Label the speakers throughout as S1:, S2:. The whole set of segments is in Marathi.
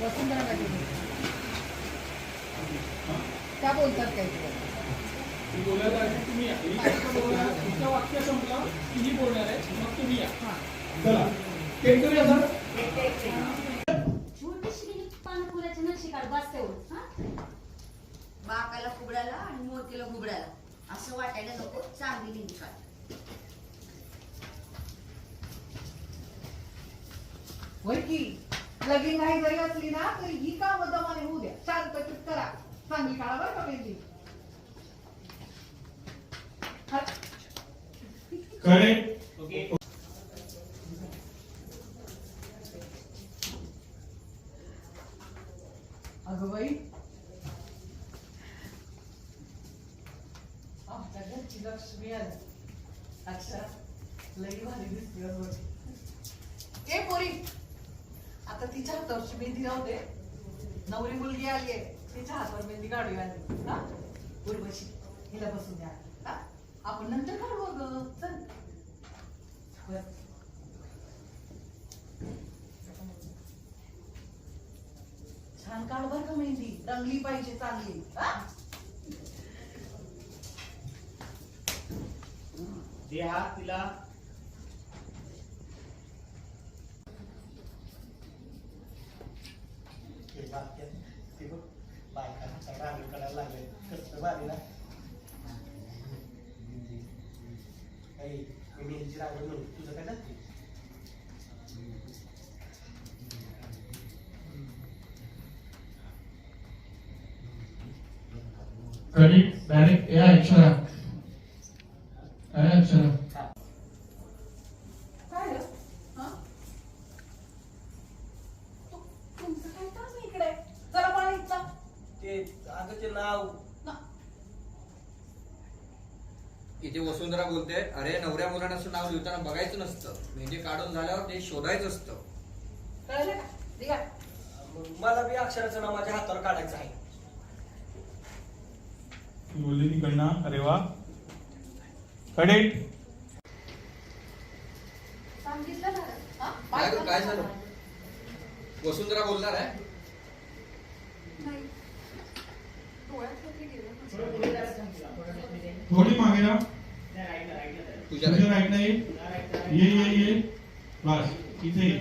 S1: वसुंधरा पाटील त्या बोलतात काही तुला
S2: आहे, तुम्ही या बोलणार वाक्य संपलं की ही. बोलणार आहे मग तुम्ही या चला टेक करूया सर
S3: छोटीशी पानफुलाची नक्षी काढ बस तेवढं हो.
S4: बाकाला फुगडाला आणि मोतीला घुबडाला असं वाटायला नको चांगली लिंगी काढ
S1: लगीन नाही जरी असली ना तरी ही काम दमाने होऊ द्या. शांतचित करा. चांगली काळा बरं का मेहंदी
S5: करेक्ट
S2: ओके.
S1: अगं बाई घरची लक्ष्मी आली अक्षरा लई भारी दिसते हो गं ए पोरी आता तिच्या हातावरची मेहंदी राहू दे. नवरी मुलगी आली आहे तिच्या हातावर मेहंदी काढूया हा? उर्वशी हिला बसून द्या. हा? आपण नंतर काढू अगं. चल. बस. छान काढ बर का मेहंदी. रंगली पाहिजे चांगली. हा?
S5: हा तिला
S6: हे बायकांना सगळं आम्ही करायला लागले. कसं भारी ना. काही मी रांगोळी म्हणून. तुझं काय जाते
S5: करेक्ट डायरेक्ट या अक्षरा अरे अक्षरा
S1: हा
S7: इथे वसुंधरा बोलते अरे नवऱ्या मुलांना असं नाव लिहिताना बघायचं नसतं. मेहंदी काढून झाल्यावर ते शोधायचं असतं.
S1: कळलं का? ठीक आहे
S6: मला बी अक्षराचं नाव माझ्या हातावर काढायचं आहे.
S5: बोलली अरे वा. करेक्ट
S1: सांगितलं ना हा?
S7: काय ग, झालं वसुंधरा बोलणार आहे.
S5: थोडी मागे ना.
S7: तुझ्या
S5: तुझ्या राईट नाही. ये ये ये. बस इथे ये.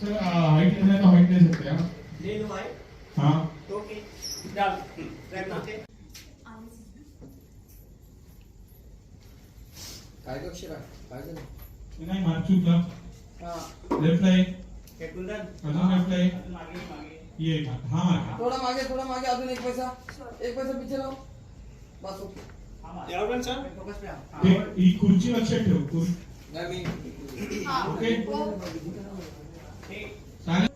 S5: सर हाईट नाही तर हाईट नाही सकते हाँ.
S6: लेनू आहे
S5: हाँ
S6: चाल होते
S7: काय ग अक्षरा काय झालं?
S5: नाही चुकला
S1: हा.
S5: लेफ्ट
S6: हे कुंदन
S5: अजून लेफ्ट ला ये
S2: मागे मागे.
S5: ये हा मार्क
S7: थोडा मागे थोडा मागे. अजून एक पैसा. एक पैसा पिछे लाव. बस ओके.
S2: फोकस पे.
S5: हे. ही खुर्ची लक्षात ठेव खुर्ची.
S7: नाही मी
S1: हा.
S5: ओके.
S1: हो.
S5: चालेल.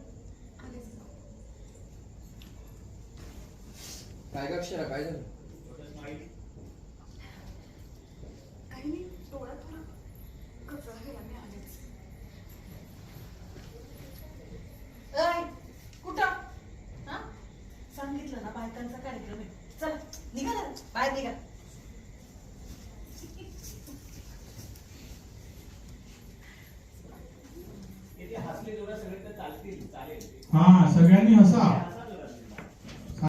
S7: काय अक्षरा काय झालं
S2: फोकस मागे.
S4: काही नाही थोडा थोडा कचरा गेला मी आलेच
S1: ऐ, कुठं हा सांगितलं ना बायकांचा कार्यक्रम आहे. चला निघा ना बाहेर निघा.
S2: इथे हसले जेवढं सगळे तर चालतील चालेल.
S5: हा सगळ्यांनी हसा.